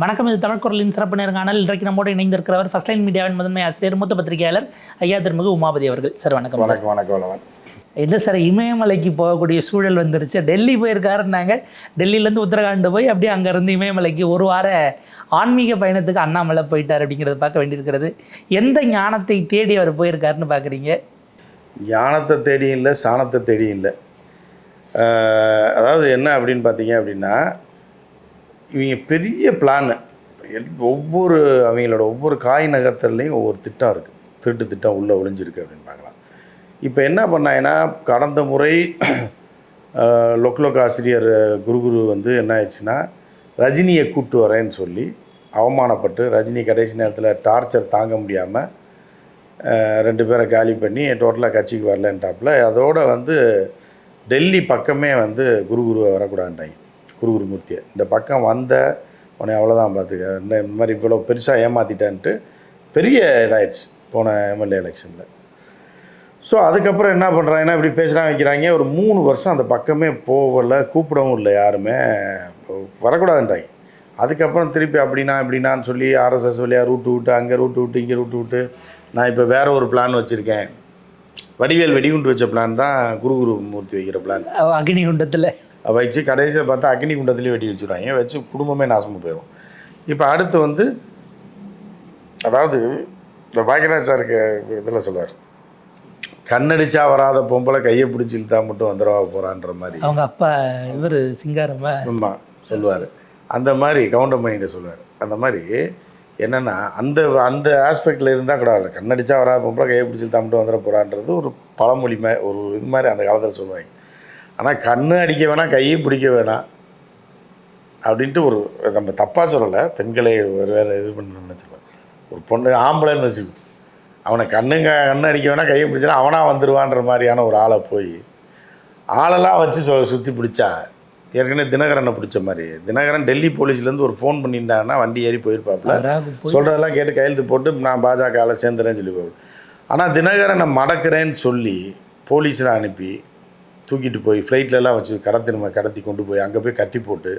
வணக்கம் இது தமிழ்குரலின் சிறப்பு நேர்காணல். இன்றைக்கு நம்மோடு இணைந்திருக்கிறவர் ஃபர்ஸ்ட் லைன் மீடியாவின் முதன்மை ஆசிரியர் மூத்த பத்திரிகையாளர் ஐயா திருமிகு உமாபதி அவர்கள். சார் வணக்கம் வணக்கம் வணக்கம் இல்லை சார் இமயமலைக்கு போகக்கூடிய சூழல் வந்துருச்சு. டெல்லி போயிருக்காருன்னாங்க. டெல்லியிலேருந்து உத்தரகாண்ட் போய் அப்படியே அங்கேருந்து இமயமலைக்கு ஒரு வார ஆன்மீக பயணத்துக்கு அண்ணாமலை போயிட்டார் அப்படிங்கிறத பார்க்க வேண்டியிருக்கிறது. எந்த ஞானத்தை தேடி அவர் போயிருக்காருன்னு பார்க்குறீங்க? ஞானத்தை தேடியும் இல்லை சாணத்தை தேடியும் இல்லை. அதாவது என்ன அப்படின்னு பார்த்தீங்க அப்படின்னா இவங்க பெரிய பிளானு ஒவ்வொரு அவங்களோட ஒவ்வொரு காய் நகரத்துலேயும் ஒவ்வொரு திட்டம் இருக்குது திருட்டு திட்டம் உள்ளே ஒளிஞ்சிருக்கு அப்படின்னு பார்க்கலாம். இப்போ என்ன பண்ணாங்கன்னா கடந்த முறை லொக்லொக் லொக்லோக் ஆசிரியர் குருகுரு வந்து என்ன ஆயிடுச்சுன்னா ரஜினியை கூட்டு வரேன்னு சொல்லி அவமானப்பட்டு ரஜினி கடைசி நேரத்தில் டார்ச்சர் தாங்க முடியாமல் ரெண்டு பேரை காலி பண்ணி டோட்டலாக கட்சிக்கு வரலன்ட்டாப்புல அதோட வந்து டெல்லி பக்கமே வந்து குரு குருவை வரக்கூடாதுன்றாங்க குருகுருமூர்த்தியை. இந்த பக்கம் வந்த உன்னை அவ்வளோதான் பார்த்துக்க. இந்த மாதிரி இவ்வளோ பெருசாக ஏமாற்றிட்டேன்ட்டு பெரிய இதாயிடுச்சு போன எம்எல்ஏ எலெக்ஷனில் ஸோ அதுக்கப்புறம் என்ன பண்ணுறாங்கன்னா இப்படி பேசுகிறாங்க வைக்கிறாங்க? ஒரு மூணு வருஷம் அந்த பக்கமே போகலை கூப்பிடவும் இல்லை யாருமே. வரக்கூடாதுன்றாங்க. அதுக்கப்புறம் திருப்பி அப்படின்னா இப்படின்னான்னு சொல்லி ஆர்எஸ்எஸ் வழியாக ரூட்டு விட்டு அங்கே ரூட்டு விட்டு இங்கே ரூட்டு விட்டு நான் இப்போ வேறு ஒரு பிளான் வச்சுருக்கேன். வடிவேல் வெடிகுண்டு வச்ச பிளான் தான் குரு குரு மூர்த்தி வைக்கிற பிளான் அக்னிகுண்டத்தில். வச்சு கடைசியில் பார்த்தா அக்னி குண்டத்துலேயே வெடி வச்சுருவாங்க வச்சு குடும்பமே நாசமாக போயிடும் இப்போ அடுத்து வந்து அதாவது இந்த பாக்கியராஜ் சாருக்கு இதில் சொல்லுவார் கண்ணடிச்சா வராத பொம்பளை கையை பிடிச்சி இழுத்தா மட்டும் வந்துடவா போகிறான்ற மாதிரி. அவங்க அப்பா இவர் சிங்காரமா ஆமா சொல்லுவார். அந்த மாதிரி கவுண்டர் பண்ணிட்டு சொல்லுவார். அந்த மாதிரி என்னென்னா அந்த அந்த ஆஸ்பெக்டில் இருந்தால் கூட இல்லை கண்ணடிச்சா வராத பொம்பளை கையை பிடிச்சி இழுத்தா மட்டும் வந்துட போகிறான்றது ஒரு பழமொழி மா ஒரு இது மாதிரி அந்த காலத்தில் சொல்லுவாங்க. ஆனால் கண்ணு அடிக்க வேணாம் கையும் பிடிக்க வேணாம் அப்படின்ட்டு ஒரு நம்ம தப்பாக சொல்லலை. பெண்களை ஒரு வேறு இது பண்ணணும்னு சொல்லுவேன் ஒரு பொண்ணு ஆம்பளைன்னு வச்சுக்கோ. அவனை கண்ணுங்க கண்ணு அடிக்க வேணாம் கையை பிடிச்சா அவனாக வந்துடுவான்ற மாதிரியான ஒரு ஆளை போய் ஆளெல்லாம் வச்சு சொ சுற்றி பிடிச்சா ஏற்கனவே தினகரனை பிடிச்ச மாதிரி. தினகரன் டெல்லி போலீஸ்லேருந்து ஒரு ஃபோன் பண்ணியிருந்தாங்கன்னா வண்டி ஏறி போயிருப்பாப்புல. சொல்கிறதெல்லாம் கேட்டு கையெழுத்து போட்டு நான் பாஜகவில் சேர்ந்துறேன்னு சொல்லி போவேன் ஆனால் தினகரனை மடக்கிறேன்னு சொல்லி போலீஸில் அனுப்பி தூக்கிட்டு போய் ஃப்ளைட்லலாம் வச்சு கடத்தி நம்ம கடத்தி கொண்டு போய் அங்கே போய் கட்டி போட்டு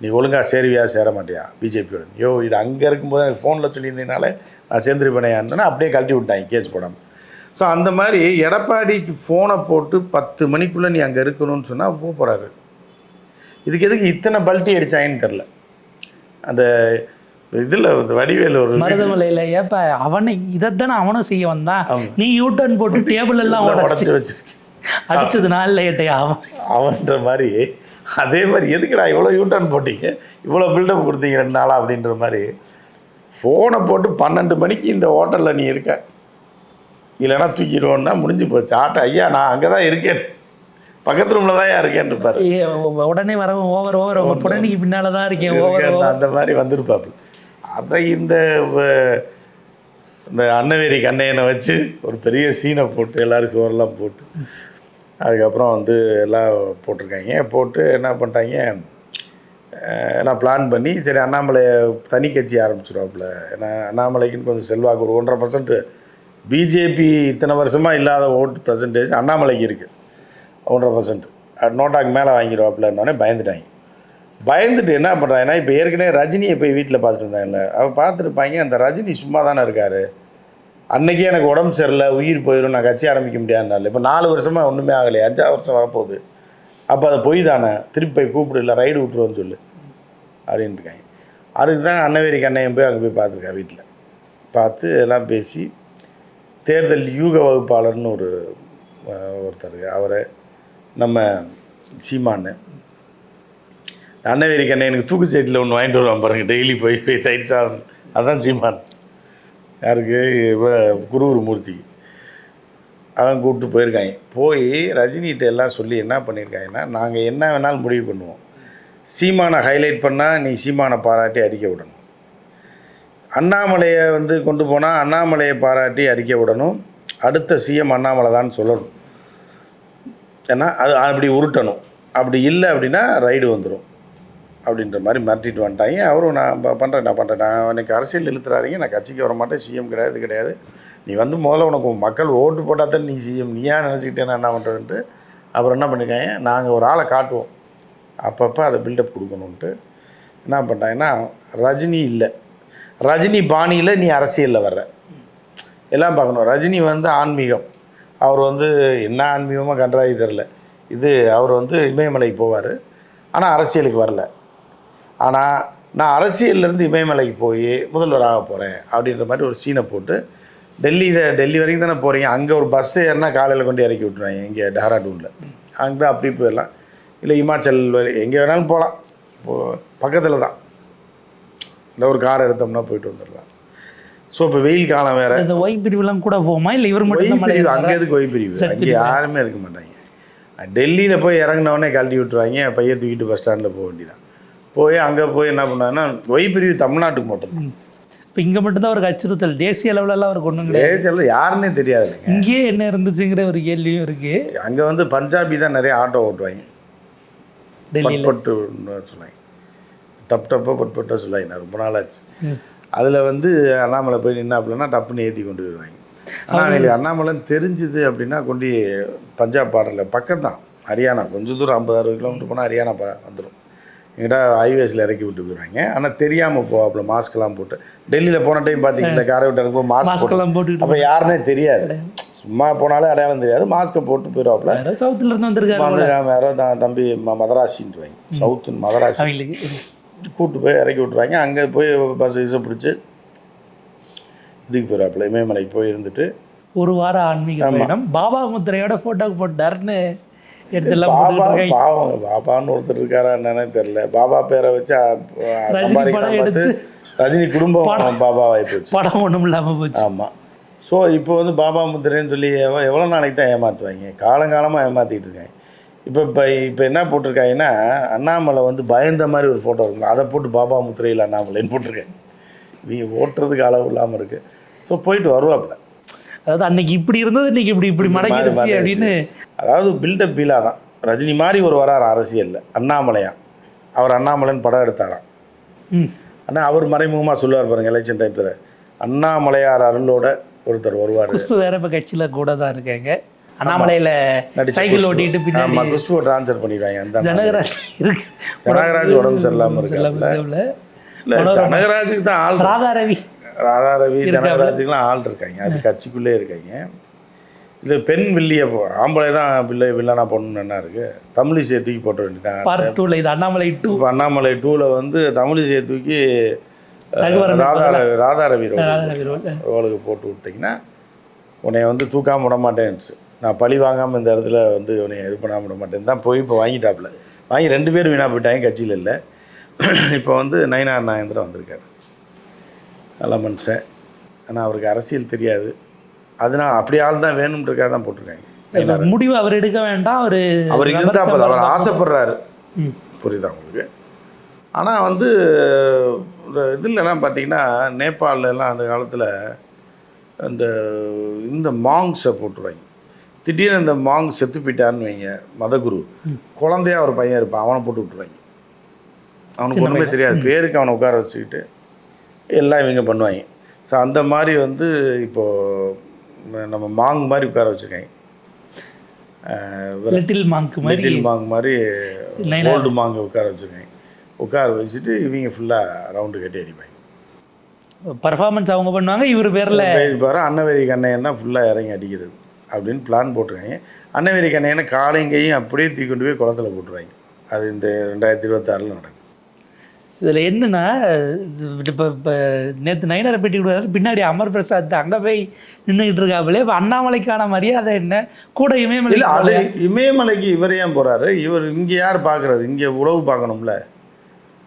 நீ ஒழுங்காக சேருவியா சேர மாட்டியா? பிஜேபியோட யோ இது அங்கே இருக்கும்போது எனக்கு ஃபோனில் சொல்லியிருந்ததுனால நான் சேர்ந்துருப்பேனேன்னு அப்படியே கழட்டி விட்டாங்க கேஸ் போடாமல் ஸோ அந்த மாதிரி எடப்பாடிக்கு ஃபோனை போட்டு பத்து மணிக்குள்ளே நீ அங்கே இருக்கணும்னு சொன்னால் போக போகிறாரு இதுக்கு எதுக்கு இத்தனை பல்ட்டி அடிச்சாங்கன்னு தெரில அந்த இதில் வடிவேல் ஒரு மருதமலையில் ஏப்ப அவனை இதைத்தானே அவனும் செய்ய வந்தான். நீ யூட்டர்ன் போட்டு டேபிள் எல்லாம் உடச்சி வச்சிருக்கேன். அடிச்சது நாள் லேட்டையா அவன் அவன்ற மாதிரி அதே மாதிரி எதுக்குடா இவ்வளோ யூட்டர்ன் போட்டீங்க? இவ்வளோ பில்டப் கொடுத்தீங்க ரெண்டு நாளா அப்படின்ற மாதிரி. ஃபோனை போட்டு பன்னெண்டு மணிக்கு இந்த ஹோட்டலில் நீ இருக்க. இல்லைன்னா தூக்கிடுவோன்னா முடிஞ்சு போச்சு. ஆட்டோ ஐயா நான் அங்கே தான் இருக்கேன். பக்கத்து ரூமில் தான் இருக்கேன் இருப்பார். உடனே வரவன் ஓவர் ஓவர் உங்க புடனைக்கு பின்னால தான் இருக்கேன் ஓவர் அந்த மாதிரி வந்திருப்பாப்பு. அதை இந்த இந்த அன்னவேரி கண்ணையனை வச்சு ஒரு பெரிய சீனை போட்டு எல்லாரும் சோறெல்லாம் போட்டு அதுக்கப்புறம் வந்து எல்லாம் போட்டிருக்காங்க. போட்டு என்ன பண்ணிட்டாங்க? எல்லாம் பிளான் பண்ணி சரி அண்ணாமலை தனி கட்சி ஆரம்பிச்சிடுவாப்புல ஏன்னா அண்ணாமலைக்குன்னு கொஞ்சம் செல்வாக்கு ஒரு ஒன்றரை பர்சன்ட் பிஜேபி இத்தனை வருஷமாக இல்லாத ஓட்டு பர்சன்டேஜ் அண்ணாமலைக்கு இருக்குது ஒன்றரை பர்சன்ட் நோட்டாக்கு மேலே வாங்கிடுவாப்புலன்னொடனே பயந்துட்டாங்க. பயந்துட்டு என்ன பண்ணுறாங்கன்னா இப்போ ஏற்கனவே ரஜினியை போய் வீட்டில் பார்த்துட்டு இருந்தாங்கல்ல. அவள் பார்த்துருப்பாங்க அந்த ரஜினி சும்மா தானே இருக்கார்? அன்னைக்கே எனக்கு உடம்பு சரியில்லை உயிர் போயிடும் நான் கட்சி ஆரம்பிக்க முடியாதுனால. இப்போ நாலு வருஷமாக ஒன்றுமே ஆகலையே அஞ்சாவது வருஷம் வரப்போகுது. அப்போ அதை பொய் தானே? திருப்பி போய் கூப்பிடு இல்லை ரைடு விட்டுருவோன்னு சொல்லு அப்படின்ட்டு இருக்காங்க. அதுக்கு தான் அன்னவேரி கண்ணையன் போய் அங்கே போய் பார்த்துருக்கா வீட்டில் பார்த்து எல்லாம் பேசி தேர்தல் யூக வகுப்பாளர்னு ஒரு ஒருத்தர் அவரை நம்ம சீமான்னு. அன்னவேரி கண்ணையனுக்கு தூக்குச்சேட்டில் ஒன்று வாங்கிட்டு வருவான் பாருங்கள் டெய்லி போய் போய் தயிர் சாதம். அதான் சீமான். யாருக்கு? இவ குருகுரு மூர்த்திக்கு அவன் கூப்பிட்டு போயிருக்காங்க. போய் ரஜினிகிட்ட எல்லாம் சொல்லி என்ன பண்ணியிருக்காங்கன்னா நாங்கள் என்ன வேணாலும் முடிவு பண்ணுவோம். சீமானை ஹைலைட் பண்ணால் நீ சீமானை பாராட்டி அறிக்கை விடணும். அண்ணாமலையை வந்து கொண்டு போனால் அண்ணாமலையை பாராட்டி அறிக்கை விடணும். அடுத்த சிஎம் அண்ணாமலை தான் சொல்லணும். ஏன்னா அது அப்படி உருட்டணும். அப்படி இல்லை அப்படின்னா ரைடு வந்துடும் அப்படின்ற மாதிரி மிரட்டிட்டு வந்துட்டாங்க. அவரும் நான் பண்ணுறேன் நான் பண்ணுறேன் நான் எனக்கு அரசியல் இழுத்துறாதீங்க. நான் கட்சிக்கு வர மாட்டேன். சிஎம் கிடையாது கிடையாது. நீ வந்து முதல்ல உனக்கு மக்கள் ஓட்டு போட்டால் தான் நீ சிஎம் நீயா நினச்சிக்கிட்டே நான் என்ன பண்ணுறேன்ட்டு அப்புறம் என்ன பண்ணிருக்காங்க? நாங்கள் ஒரு ஆளை காட்டுவோம். அப்பப்போ அதை பில்டப் கொடுக்கணுன்ட்டு என்ன பண்ணிட்டாங்கன்னா ரஜினி இல்லை. ரஜினி பாணியில் நீ அரசியலில் வர்ற. எல்லாம் பார்க்கணும். ரஜினி வந்து ஆன்மீகம். அவர் வந்து என்ன ஆன்மீகமாக கன்றாவி தெரில இது அவர் வந்து இமயமலைக்கு போவார். ஆனால் அரசியலுக்கு வரல. ஆனால் நான் அரசியல்லேருந்து இமயமலைக்கு போய் முதல்வராக போகிறேன் அப்படின்ற மாதிரி ஒரு சீனை போட்டு டெல்லி இதை டெல்லி வரைக்கும் தானே போகிறீங்க அங்கே ஒரு பஸ் ஏறினா காலையில் கொண்டு இறக்கி விட்ருவாங்க இங்கே டெஹ்ராடூனில் அங்கே அப்படி போயிடலாம். இல்லை இமாச்சல் எங்கே வேணாலும் போகலாம் இப்போ பக்கத்தில் தான். இல்லை ஒரு கார் எடுத்தோம்னா போயிட்டு வந்துடலாம். ஸோ இப்போ வெயில் காலம் வேறு. இந்த ஒய் பிரிவுலாம் கூட போகுமா? இல்லை இவர் மட்டும் பிரிவு அங்கே எதுக்கு ஒய் பிரிவு? அங்கே யாருமே இருக்க மாட்டாங்க. டெல்லியில் போய் இறங்குனவொடனே கழட்டி விட்டுருவாங்க. பையன் தூக்கிட்டு பஸ் ஸ்டாண்டில் போக வேண்டியதான் போய் அங்கே போய் என்ன பண்ணாங்கன்னா ஒய் பிரிவு தமிழ்நாட்டுக்கு மட்டும். இப்போ இங்கே மட்டும்தான் அவருக்கு அச்சுறுத்தல். தேசிய அளவுலலாம் அவருக்கு ஒன்றும் கிடையாது. தேசியில் யாருன்னே தெரியாது இங்கேயே என்ன இருந்துச்சுங்கிற ஒரு கேள்வியும் இருக்கு. அங்கே வந்து பஞ்சாபி தான் நிறைய ஆட்டோ ஓட்டுவாங்க. பட்பட்டுன்னு சொல்லுவாங்க. டப் டப்பாக பட்பட்டாக சொல்லுவாங்க. ரொம்ப நாள் ஆச்சு. அதில் வந்து அண்ணாமலை போய் நின்னாப்புலன்னா டப்புன்னு ஏற்றி கொண்டு வருவாங்க ஆனால் அவங்களுக்கு அண்ணாமலைன்னு தெரிஞ்சுது அப்படின்னா கொண்டு பஞ்சாப் பாடலில் பக்கம் தான் ஹரியானா. கொஞ்சம் தூரம் ஐம்பது அறுபது கிலோமீட்டர் போனால் ஹரியானா வந்துடும் எங்கிட்ட ஹைவேஸில் இறக்கி விட்டு போயிடுவாங்க ஆனால் தெரியாமல் போவாப்புல மாஸ்க்லாம் போட்டு. டெல்லியில் போன டைம் பார்த்தீங்களா காரை விட்டு இறங்கும்போது மாஸ்க் போட்டு. அப்போ யாருன்னே தெரியாது. சும்மா போனாலே அடையாளம் தெரியாது. மாஸ்க்கை போட்டு போயிடுவாப்புல சவுத்துல இருந்து வந்திருக்காரு வந்து வேற தான் தம்பி மதராசின்றாங்க சவுத்து மதராசி. கூப்பிட்டு போய் இறக்கி விட்ருவாங்க அங்கே போய் பஸ் இசை பிடிச்சி இதுக்கு போயிடாப்புல இமயமலைக்கு போய் இருந்துட்டு. ஒரு வாரம் ஆன்மீக பயணம். பாபா முத்திரையோட போட்டோக்கு போட்டாருன்னு எடுத்தெல்லாம் பாபா. பாவம் பாபான்னு ஒருத்தர் இருக்காரா என்னன்னு தெரியல. பாபா பேரை வச்சு பார்த்து ரஜினி குடும்பம் பாபாவாகி போச்சு. படம் ஒண்ணும் இல்லாம போச்சு. ஆமாம் ஸோ இப்போ வந்து பாபா முத்திரைன்னு சொல்லி எவ்வளோ எவ்வளோ நாளைக்கு தான் ஏமாற்றுவாங்க காலங்காலமாக ஏமாற்றிட்டு இருக்காங்க. இப்போ இப்போ இப்போ என்ன போட்டிருக்காங்கன்னா அண்ணாமலை வந்து பயந்த மாதிரி ஒரு ஃபோட்டோ இருக்குல்ல அதை போட்டு பாபா முத்திரையில் அண்ணாமலைன்னு போட்டிருக்காங்க. நீ ஓட்டுறதுக்கு அளவு இல்லாமல் இருக்குது ஸோ போயிட்டு வருவாப்புல. அதாவது அன்னைக்கு இப்படி இருந்தது இன்னைக்கு இப்படி இப்படி மடங்கிடுச்சு அப்படின்னு அதாவது பில்டப் பீலா தான் ரஜினி மாதிரி ஒரு வரார் அரசியலில் அண்ணாமலையா. அவர் அண்ணாமலைன்னு படம் எடுத்தாராம். ம். ஆனால் அவர் மறைமுகமாக சொல்லுவார் பாருங்க எலெக்ஷன் டைத்தில் அண்ணாமலையார் அருளோட ஒருத்தர் வருவார். குஷ்பு வேற இப்ப கட்சியில கூட தான் இருக்காங்க அண்ணாமலையில சைக்கிள். ஓட்டிட்டு பின்னாடி குஷ்பு ட்ரான்ஸ்ஃபர் பண்ணிடுவாங்க அந்த. ஜனகராஜ் இருக்கு. ஜனகராஜ் உடம்பு சரியில்லாம இருக்காப்புல. இருக்காப்புல. இல்ல ஜனகராஜுக்கு தான் ஆள் ராதா ரவி ராதா ரவி. ஜனகராஜுக்குலாம் ஆள் இருக்காங்க. அது கட்சிக்குள்ளே இருக்காங்க. இது பெண் வில்லிய ஆம்பளை தான் வில்ல வில்லனா பொண்ணு என்ன இருக்கு? தமிழிசையை தூக்கி போட்ட வேண்டியதான் பார்ட் இது அண்ணாமலை டூ இப்போ அண்ணாமலை டூவில் வந்து தமிழிசையை தூக்கி ராதா ரவி ராதா ரவி. ரோலுக்கு போட்டு விட்டிங்கன்னா உன்னை வந்து தூக்காம விட மாட்டேன்னுச்சு. நான் பழி வாங்காமல் இந்த இடத்துல வந்து உன்னை இது பண்ணாம விட மாட்டேன். தான் போய் இப்போ வாங்கிட்டாப்புல வாங்கி ரெண்டு பேரும் வீணாக போயிட்டாங்க கட்சியில் இல்லை. இப்போ வந்து நயினார் நாயந்திரன் வந்திருக்காரு. நல்ல மனுஷன் ஆனால் அவருக்கு அரசியல் தெரியாது. அதனால் அப்படி ஆள் தான் வேணும்ன்றக்காக தான் போட்டிருக்காங்க. முடிவு அவர் எடுக்க வேண்டாம். அவரு அவர் இருந்தால் போதும். அவர் ஆசைப்படுறாரு. புரியுதா உங்களுக்கு? ஆனால் வந்து இந்த இதுலலாம் பார்த்தீங்கன்னா நேபாளில எல்லாம் அந்த காலத்தில் அந்த இந்த மாங்ஸை போட்டுருவாங்க. திடீர்னு அந்த மாங் செத்து போயிட்டாருன்னு வைங்க மதகுரு. குழந்தையா ஒரு பையன் இருப்பான். அவனை போட்டு விட்டுருவாங்க. அவனுக்கு ஒன்றுமே தெரியாது. பேருக்கு அவனை உட்கார வச்சுக்கிட்டு எல்லாம் இவங்க பண்ணுவாங்க. ஸோ அந்த மாதிரி வந்து இப்போது நம்ம மாங் மாதிரி உட்கார வச்சுருக்காங்க. லிட்டில் மாங்க் மாதிரி லிட்டில் மாங் மாதிரி ஓல்டு மாங்க உட்கார வச்சுருக்கேன் உட்கார வச்சுட்டு இவங்க ஃபுல்லாக ரவுண்டு கட்டி அடிப்பாங்க. பர்ஃபார்மன்ஸ் அவங்க பண்ணுவாங்க இவர் பேர்ல. பாரு அன்னவேரி கண்ணையன் தான் ஃபுல்லாக இறங்கி அடிக்கிறது அப்படின்னு பிளான் போட்டிருக்காங்க. அன்னவேரி கண்ணையனை காலையும் கையும் அப்படியே தூக்கி கொண்டு போய் குளத்துல போட்டுருவாங்க. அது இந்த ரெண்டாயிரத்தி இருபத்தாறில் நடக்கும். இதுல என்னன்னா இப்போ இப்போ நேற்று நயனரை பேட்டி கொடுத்தாரு. பின்னாடி அமர் பிரசாத் அங்க போய் நின்றுக்கிட்டு இருக்காப்புல இப்போ அண்ணாமலைக்கான மரியாதை என்ன? கூட இமயமலை அது இமயமலைக்கு இவர் ஏன் போகிறாரு இவர் இங்கே யார் பார்க்குறது இங்கே உழவு பார்க்கணும்ல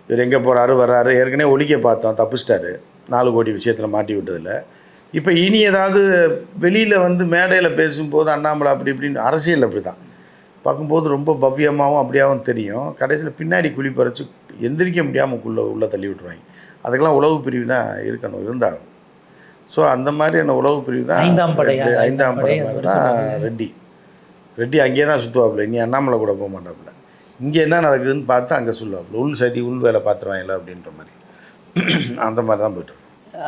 இவர் எங்கே போகிறாரு வர்றாரு? ஏற்கனவே ஒழிக்க பார்த்தோம் தப்பிச்சிட்டாரு. நாலு கோடி விஷயத்தில் மாட்டி விட்டதில்ல இப்போ இனி ஏதாவது வெளியில் வந்து மேடையில் பேசும்போது அண்ணாமலை அப்படி இப்படின்னு அரசியல் அப்படி தான் பார்க்கும்போது ரொம்ப பவ்யமாகவும் அப்படியாகவும் தெரியும். கடைசியில் பின்னாடி குழி பறித்து எந்திரிக்க முடியாமல் உள்ள உள்ளே தள்ளி விட்டுருவாங்க. அதுக்கெல்லாம் உளவு பிரிவு தான் இருக்கணும் இருந்தாகும் ஸோ அந்த மாதிரியான உளவு பிரிவு தான் ஐந்தாம்? ரெட்டி- ஐந்தாம் படை படை, தான் ரெட்டி. ரெட்டி அங்கேயே தான் சுற்றுவாப்புல இனி அண்ணாமலை கூட போக மாட்டாப்புல. இங்கே என்ன நடக்குதுன்னு பார்த்து அங்கே சொல்லுவாப்புல. உள் சதி உள் வேலை பார்த்துருவாங்களா அப்படின்ற மாதிரி. அந்த மாதிரி தான் போயிட்டு.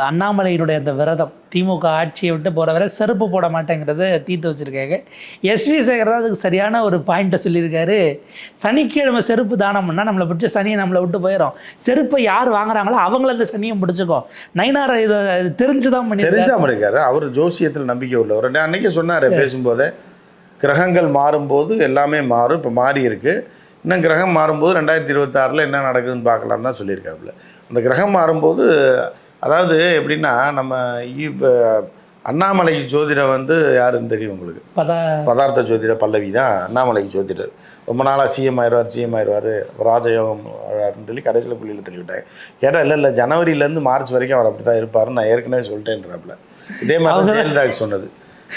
அண்ணாமலையினுடைய அந்த விரதம் திமுக ஆட்சியை விட்டு போகிற வரை செருப்பு போட மாட்டேங்கிறத தீர்த்து வச்சுருக்காங்க. எஸ்வி சேகர் தான் அதுக்கு சரியான ஒரு பாயிண்ட்டை சொல்லியிருக்காரு. சனிக்கிழமை செருப்பு தானம் பண்ணால் நம்மளை பிடிச்ச சனியை நம்மளை விட்டு போயிடும் செருப்பை யார் வாங்குறாங்களோ அவங்கள அந்த சனியை பிடிச்சிக்கும். நைனார் இதை தெரிஞ்சு தான் பண்ணியிருக்காரு. தெரிஞ்சாம இருக்காரு அவர் ஜோசியத்தில் நம்பிக்கை உள்ளவர். நான் அன்னைக்கே சொன்னார் பேசும்போதே கிரகங்கள் மாறும்போது எல்லாமே மாறும் இப்போ மாறி இருக்கு. இன்னும் கிரகம் மாறும்போது ரெண்டாயிரத்தி இருபத்தாறில் என்ன நடக்குதுன்னு பார்க்கலாம் தான் சொல்லியிருக்காப்புல. அந்த கிரகம் மாறும்போது அதாவது எப்படின்னா நம்ம இப்போ அண்ணாமலை ஜோதிடம் வந்து யாருன்னு தெரியும் உங்களுக்கு? பதா பதார்த்த ஜோதிடர் பல்லவி தான் அண்ணாமலைக்கு ஜோதிடர். ரொம்ப நாளாக சிஎம் ஆயிடுவார் சிஎம் ஆயிடுவார் ராஜயோகம் ஆயிடுவாருன்னு சொல்லி கடைசியில் புள்ளியில் தள்ளிவிட்டாங்க கேட்டால் இல்லை இல்லை ஜனவரியிலேருந்து மார்ச் வரைக்கும் அவர் அப்படி தான் இருப்பாருன்னு நான் ஏற்கனவே சொல்லிட்டேன்றாப்புல. இதே மாதிரி ஜெயலலிதாவுக்கு சொன்னது.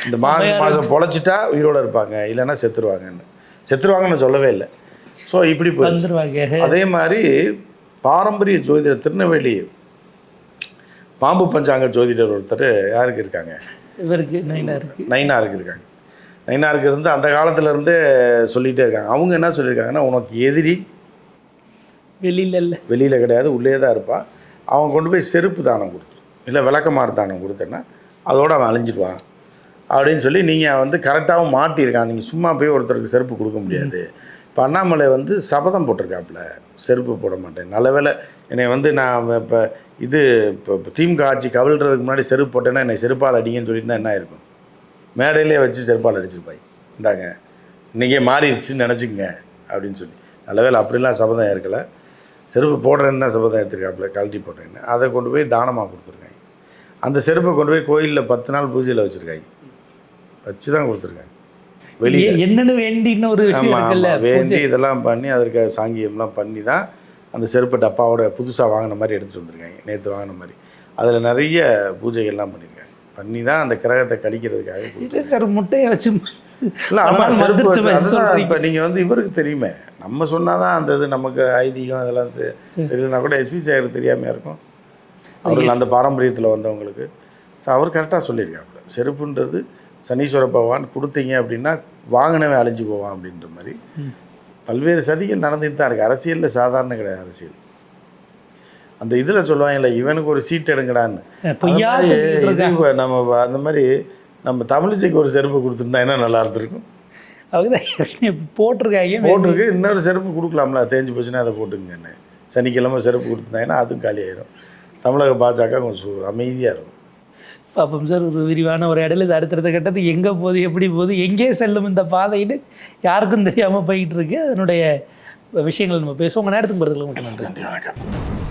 இந்த மார்ச் மாதம் பொழைச்சிட்டா உயிரோட இருப்பாங்க இல்லைன்னா செத்துருவாங்கன்னு. செத்துருவாங்கன்னு சொல்லவே இல்லை. ஸோ இப்படி போய் அதே மாதிரி பாரம்பரிய ஜோதிடர் திருநெல்வேலி பாம்பு பஞ்சாங்க ஜோதிடர் ஒருத்தர் யாருக்கு இருக்காங்க? இவருக்கு நைனாருக்கு நைனாருக்கு இருக்காங்க. நைனாருக்கு இருந்து அந்த காலத்துல இருந்தே சொல்லிகிட்டே இருக்காங்க. அவங்க என்ன சொல்லியிருக்காங்கன்னா உனக்கு எதிரி வெளியில இல்லை. வெளியில் கிடையாது உள்ளே தான் இருப்பான் அவன் கொண்டு போய் செருப்பு தானம் கொடுத்துரு இல்லை விளக்கமாறு தானம் கொடுத்தேன்னா அதோட அவன் அழிஞ்சிடுவான் அப்படின்னு சொல்லி நீங்கள் வந்து கரெக்டாகவும் மாட்டியிருக்கான் நீங்கள் சும்மா போய் ஒருத்தருக்கு செருப்பு கொடுக்க முடியாது. இப்போ அண்ணாமலை வந்து சபதம் போட்டிருக்காப்புல. செருப்பு போட மாட்டேன். நல்ல வேளை என்னை வந்து நான் இப்போ இது இப்போ திமுக ஆட்சி கவிழ்றதுக்கு முன்னாடி செருப்பு போட்டேன்னா என்னை செருப்பால் அடிங்கன்னு சொல்லியிருந்தா என்ன ஆயிருக்கும்? மேடையிலே வச்சு செருப்பால் அடிச்சிருப்பாய். இந்தாங்க. இன்றைக்கே மாறிடுச்சுன்னு நினச்சிக்கங்க அப்படின்னு சொல்லி. நல்ல வேலை அப்படிலாம் சபதம் இருக்கலை செருப்பு போடுறேன்னு தான் சபதம் எடுத்திருக்காப்புல கழட்டி போடுறேன்னு அதை கொண்டு போய் தானமாக கொடுத்துருக்காங்க. அந்த செருப்பை கொண்டு போய் கோயிலில் பத்து நாள் பூஜையில் வச்சுருக்காங்க. வச்சு தான் கொடுத்துருக்காங்க. வெளியே என்னன்னு வேண்டின்னு ஒரு விஷயம் இருக்குல்ல வேண்டி இதெல்லாம் பண்ணி அதற்கு சாங்கியம்லாம் பண்ணி தான் அந்த செருப்பு டப்பாவோட புதுசாக வாங்கின மாதிரி எடுத்துகிட்டு வந்திருக்காங்க. நேற்று வாங்கின மாதிரி. அதில் நிறைய பூஜைகள்லாம் பண்ணியிருக்காங்க பண்ணி தான் அந்த கிரகத்தை கழிக்கிறதுக்காக கொடுத்தாங்க. இல்லை சார் முட்டையை வச்சு இல்லை ஆமாம் செருப்பு. இப்போ நீங்கள் வந்து இவருக்கு தெரியுமே. நம்ம சொன்னால் தான் அந்த இது நமக்கு ஐதீகம் அதெல்லாம் தெரியலனா கூட எஸ்வி சேகர் தெரியாமையா இருக்கும். அவர்கள் அந்த பாரம்பரியத்தில் வந்தவங்களுக்கு. ஸோ அவர் கரெக்டாக சொல்லியிருக்காப்புல. செருப்புன்றது சனீஸ்வர பகவான் கொடுத்தீங்க அப்படின்னா வாங்கினவன் அழிஞ்சு போவான் அப்படின்ற மாதிரி. பல்வேறு சதிகள் நடந்துட்டு தான் இருக்குது அரசியலில் சாதாரண கிடையாது அரசியல். அந்த இதில் சொல்லுவாங்கல்ல இவனுக்கு ஒரு சீட் எடுங்கடான்னு. இது நம்ம அந்த மாதிரி நம்ம தமிழிசைக்கு ஒரு செருப்பு கொடுத்துருந்தா என்ன நல்லா இருந்திருக்கும்? போட்டிருக்காங்க? போட்டிருக்கு இன்னொரு செருப்பு கொடுக்கலாம்ல தேஞ்சு போச்சுன்னா அதை போட்டுங்கன்னு சனிக்கிழமை செருப்பு கொடுத்துருந்தாங்கன்னா அதுவும் காலியாயிரும். தமிழக பாஜக கொஞ்சம் அமைதியாக இருக்கும். பார்ப்போம் சார் ஒரு விரிவான ஒரு இடையில இது அடுத்தடுத்த கட்டத்துக்கு எங்கே போகுது எப்படி போகுது எங்கே செல்லும் இந்த பாதைன்னு யாருக்கும் தெரியாமல் போயிட்டு இருக்கு. அதனுடைய விஷயங்கள் நம்ம பேசுவோம். உங்கள் நேரத்துக்கு போகிறதுக்கு மட்டும் நன்றி. நன்றி வணக்கம்.